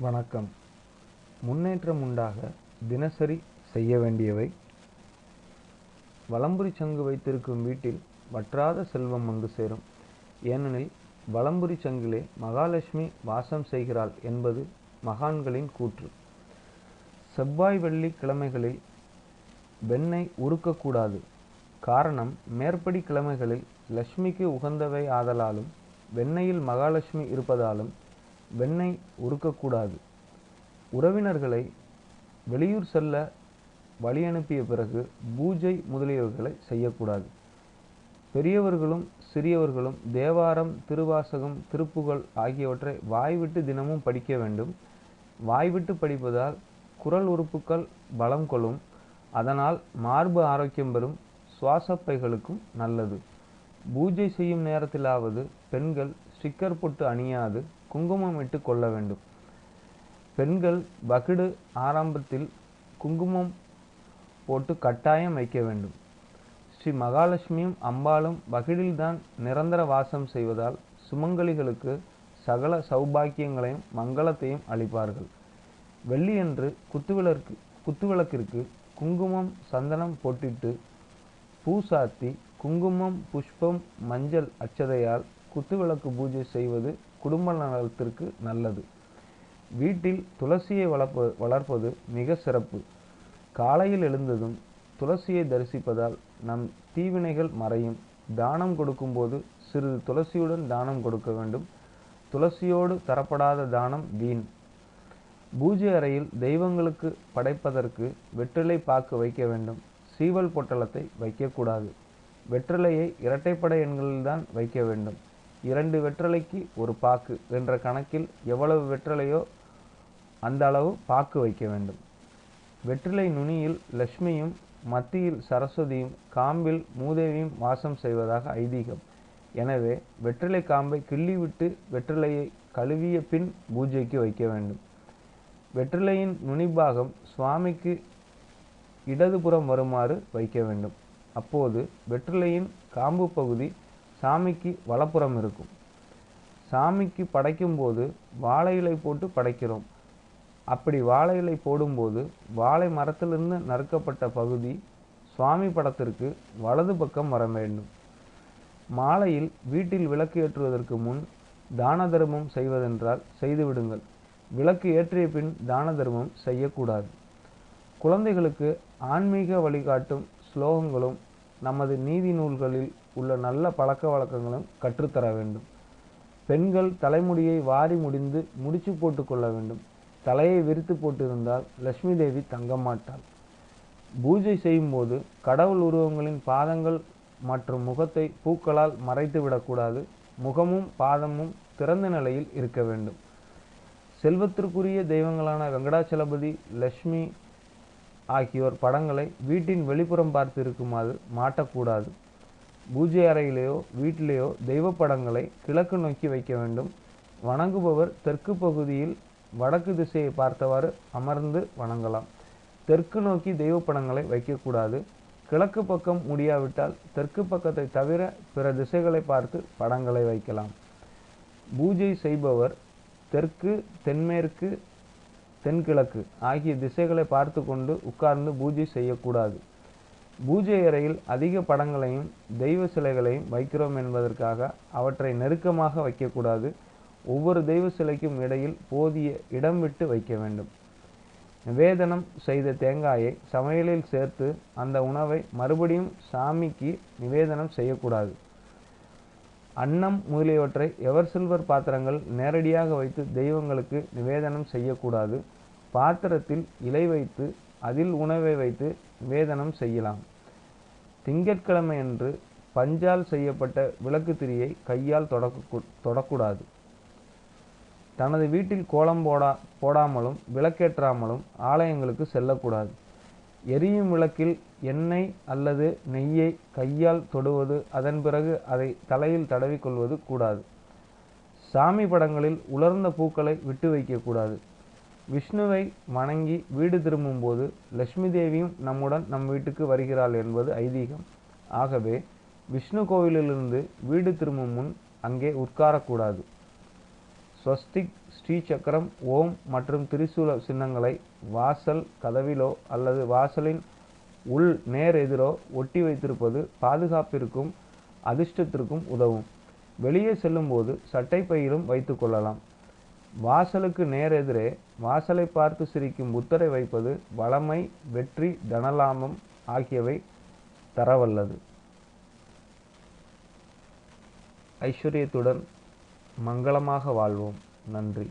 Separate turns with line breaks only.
வணக்கம். முன்னேற்றம் உண்டாக தினசரி செய்ய வேண்டியவை. வலம்புரி சங்கு வைத்திருக்கும் வீட்டில் வற்றாத செல்வம் வந்து சேரும். ஏனெனில் வலம்புரி சங்கிலே மகாலட்சுமி வாசம் செய்கிறாள் என்பது மகான்களின் கூற்று. செவ்வாய் வெள்ளி கிழமைகளில் வெண்ணெய் உருக்கக்கூடாது. காரணம் மேற்படி கிழமைகளில் லட்சுமிக்கு உகந்தவை ஆதலாலும் வெண்ணெயில் மகாலட்சுமி இருப்பதாலும் வெண்ணெய் உருக்கக்கூடாது. உறவினர்களை வெளியூர் செல்ல வழி அனுப்பிய பிறகு பூஜை முதலியவைகளை செய்யக்கூடாது. பெரியவர்களும் சிறியவர்களும் தேவாரம் திருவாசகம் திருப்புகழ் ஆகியவற்றை வாய்விட்டு தினமும் படிக்க வேண்டும். வாய்விட்டு படிப்பதால் குரல் உறுப்புகள் பலம் கொள்ளும். அதனால் மார்பு ஆரோக்கியம் பெறும். சுவாசப்பைகளுக்கும் நல்லது. பூஜை செய்யும் நேரத்திலாவது பெண்கள் ஸ்டிக்கர் பொட்டு அணியாது. குங்குமம் இட்டு கொள்ள வேண்டும். பெண்கள் பகிடு ஆரம்பத்தில் குங்குமம் போட்டு கட்டாயம் வைக்க வேண்டும். ஸ்ரீ மகாலட்சுமியும் அம்பாளும் பகிடில்தான் நிரந்தர வாசம் செய்வதால் சுமங்கலிகளுக்கு சகல சௌபாக்கியங்களையும் மங்களத்தையும் அளிப்பார்கள். வெள்ளியன்று குத்துவிளக்கு குத்துவிளக்கிற்கு குங்குமம் சந்தனம் போட்டிட்டு பூ சாத்தி குங்குமம் புஷ்பம் மஞ்சள் அச்சதையால் குத்துவிளக்கு பூஜை செய்வது குடும்ப நலத்திற்கு நல்லது. வீட்டில் துளசியை வளர்ப்ப வளர்ப்பது மிக சிறப்பு. காலையில் எழுந்ததும் துளசியை தரிசிப்பதால் நம் தீவினைகள் மறையும். தானம் கொடுக்கும்போது சிறிது துளசியுடன் தானம் கொடுக்க வேண்டும். துளசியோடு தரப்படாத தானம் வீண். பூஜை அறையில் தெய்வங்களுக்கு படைப்பதற்கு வெற்றிலை பாக்கு வைக்க வேண்டும். சீவல் பொட்டலத்தை வைக்கக்கூடாது. வெற்றிலையை இரட்டைப்படை எண்களில்தான் வைக்க வேண்டும். இரண்டு வெற்றிலைக்கு ஒரு பாக்கு என்ற கணக்கில் எவ்வளவு வெற்றிலையோ அந்த அளவு பாக்கு வைக்க வேண்டும். வெற்றிலை நுனியில் லட்சுமியும் மத்தியில் சரஸ்வதியும் காம்பில் மூதேவியும் வாசம் செய்வதாக ஐதீகம். எனவே வெற்றிலை காம்பை கிள்ளிவிட்டு வெற்றிலையை கழுவிய பின் பூஜைக்கு வைக்க வேண்டும். வெற்றிலையின் நுனிபாகம் சுவாமிக்கு இடதுபுறம் வருமாறு வைக்க வேண்டும். அப்போது வெற்றிலையின் காம்பு பகுதி சாமிக்கு வலப்புறம் இருக்கும். சாமிக்கு படைக்கும் போது வாழை இலை போட்டு படைக்கிறோம். அப்படி வாழை இலை போடும்போது வாழை மரத்திலிருந்து நறுக்கப்பட்ட பகுதி சுவாமி படத்திற்கு வலது பக்கம் வர வேண்டும். மாலையில் வீட்டில் விளக்கு ஏற்றுவதற்கு முன் தான தர்மம் செய்வதென்றால் செய்துவிடுங்கள். விளக்கு ஏற்றிய பின் தான தர்மம் செய்யக்கூடாது. குழந்தைகளுக்கு ஆன்மீக வழிகாட்டும் ஸ்லோகங்களும் நமது நீதி நூல்களில் உள்ள நல்ல பழக்க வழக்கங்களும் கற்றுத்தர வேண்டும். பெண்கள் தலைமுடியை வாரி முடிந்து முடிச்சு போட்டு கொள்ள வேண்டும். தலையை விரித்து போட்டிருந்தால் லட்சுமி தேவி தங்க மாட்டாள். பூஜை செய்யும்போது கடவுள் உருவங்களின் பாதங்கள் மற்றும் முகத்தை பூக்களால் மறைத்து விடக்கூடாது. முகமும் பாதமும் திறந்த நிலையில் இருக்க வேண்டும். செல்வத்திற்குரிய தெய்வங்களான வெங்கடாச்சலபதி லட்சுமி ஆகியோர் படங்களை வீட்டின் வெளிப்புறம் பார்த்து இருக்குமாறு மாட்டக்கூடாது. பூஜை அறையிலேயோ வீட்டிலேயோ தெய்வ படங்களை கிழக்கு நோக்கி வைக்க வேண்டும். வணங்குபவர் தெற்கு பகுதியில் வடக்கு திசையை பார்த்தவாறு அமர்ந்து வணங்கலாம். தெற்கு நோக்கி தெய்வ படங்களை வைக்கக்கூடாது. கிழக்கு பக்கம் முடியாவிட்டால் தெற்கு பக்கத்தை தவிர பிற திசைகளை பார்த்து படங்களை வைக்கலாம். பூஜை செய்பவர் தெற்கு தென்மேற்கு தென்கிழக்கு ஆகிய திசைகளை பார்த்து கொண்டு உட்கார்ந்து பூஜை செய்யக்கூடாது. பூஜை அறையில் அதிக படங்களையும் தெய்வ சிலைகளையும் வைக்கிறோம் என்பதற்காக அவற்றை நெருக்கமாக வைக்கக்கூடாது. ஒவ்வொரு தெய்வ சிலைக்கும் இடையில் போதிய இடம் விட்டு வைக்க வேண்டும். நிவேதனம் செய்த தேங்காயை சமையலில் சேர்த்து அந்த உணவை மறுபடியும் சாமிக்கு நிவேதனம் செய்யக்கூடாது. அன்னம் முதலியவற்றை எவர் சில்வர் பாத்திரங்கள் நேரடியாக வைத்து தெய்வங்களுக்கு நிவேதனம் செய்யக்கூடாது. பாத்திரத்தில் இலை வைத்து அதில் உணவை வைத்து வேதனம் செய்யலாம். திங்கட்கிழமை அன்று பஞ்சால் செய்யப்பட்ட விளக்கு திரியை கையால் தொடக்க தொடக்கூடாது. தனது வீட்டில் கோலம் போடா போடாமலும் விளக்கேற்றாமலும் ஆலயங்களுக்கு செல்லக்கூடாது. எரியும் விளக்கில் எண்ணெய் அல்லது நெய்யை கையால் தொடுவது அதன் பிறகு அதை தலையில் தடவிக்கொள்வது கூடாது. சாமி படங்களில் உலர்ந்த பூக்களை விட்டு வைக்கக்கூடாது. விஷ்ணுவை வணங்கி வீடு திரும்பும்போது லட்சுமி தேவியும் நம்முடன் நம் வீட்டுக்கு வருகிறாள் என்பது ஐதீகம். ஆகவே விஷ்ணு கோவிலிலிருந்து வீடு திரும்பும் முன் அங்கே உட்காரக்கூடாது. ஸ்வஸ்திக் ஸ்ரீ சக்கரம் ஓம் மற்றும் திரிசூல சின்னங்களை வாசல் கதவிலோ அல்லது வாசலின் உள் நேர் எதிரோ ஒட்டி வைத்திருப்பது பாதுகாப்பிற்கும் அதிர்ஷ்டத்திற்கும் உதவும். வெளியே செல்லும்போது சட்டை பையிலும் வைத்துக்கொள்ளலாம் வாசலுக்கு நேரெதிரே வாசலை பார்த்து சிரிக்கும் புத்தரை வைப்பது வளமை வெற்றி தனலாமம் ஆகியவை தரவல்லது. ஐஸ்வர்யத்துடன் மங்களமாக வாழ்வோம். நன்றி.